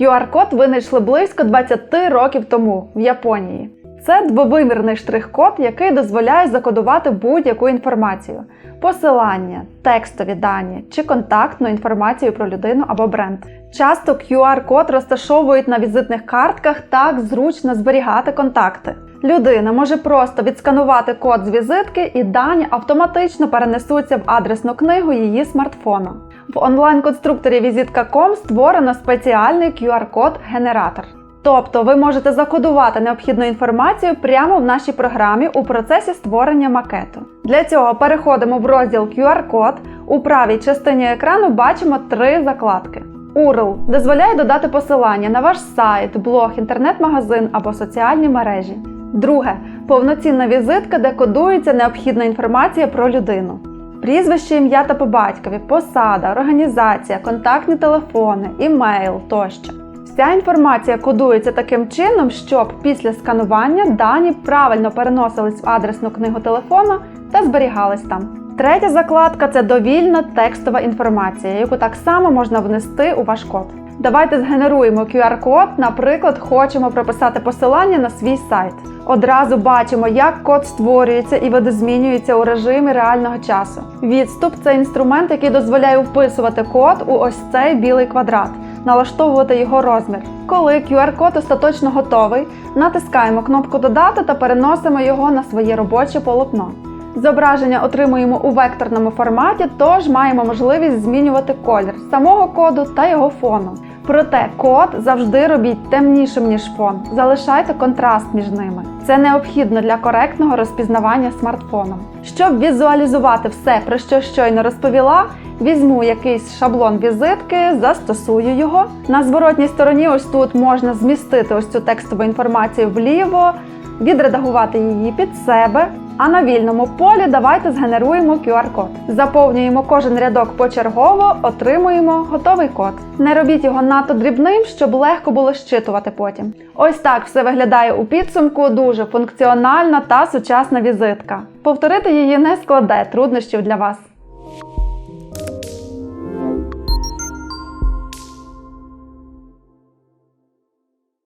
QR-код винайшли близько 20 років тому в Японії. Це двовимірний штрих-код, який дозволяє закодувати будь-яку інформацію: посилання, текстові дані чи контактну інформацію про людину або бренд. Часто QR-код розташовують на візитних картках, так зручно зберігати контакти. Людина може просто відсканувати код з візитки, і дані автоматично перенесуться в адресну книгу її смартфона. В онлайн-конструкторі Vizitka.com створено спеціальний QR-код-генератор. Тобто ви можете закодувати необхідну інформацію прямо в нашій програмі у процесі створення макету. Для цього переходимо в розділ QR-код. У правій частині екрану бачимо три закладки. URL дозволяє додати посилання на ваш сайт, блог, інтернет-магазин або соціальні мережі. Друге повноцінна візитка, де кодується необхідна інформація про людину. Прізвище, ім'я та по батькові, посада, організація, контактні телефони, імейл тощо. Вся інформація кодується таким чином, щоб після сканування дані правильно переносились в адресну книгу телефона та зберігались там. Третя закладка це довільна текстова інформація, яку так само можна внести у ваш код. Давайте згенеруємо QR-код, наприклад, хочемо прописати посилання на свій сайт. Одразу бачимо, як код створюється і видозмінюється у режимі реального часу. Відступ це інструмент, який дозволяє вписувати код у ось цей білий квадрат, налаштовувати його розмір. Коли QR-код остаточно готовий, натискаємо кнопку Додати та переносимо його на своє робоче полотно. Зображення отримуємо у векторному форматі, тож маємо можливість змінювати колір самого коду та його фону. Проте код завжди робіть темнішим, ніж фон. Залишайте контраст між ними. Це необхідно для коректного розпізнавання смартфоном. Щоб візуалізувати все, про що щойно розповіла, візьму якийсь шаблон візитки, застосую його. На зворотній стороні, ось тут можна змістити ось цю текстову інформацію вліво, відредагувати її під себе. А на вільному полі давайте згенеруємо QR-код. Заповнюємо кожен рядок почергово, отримуємо готовий код. Не робіть його надто дрібним, щоб легко було щитувати потім. Ось так все виглядає у підсумку. Дуже функціональна та сучасна візитка. Повторити її не складе труднощів для вас.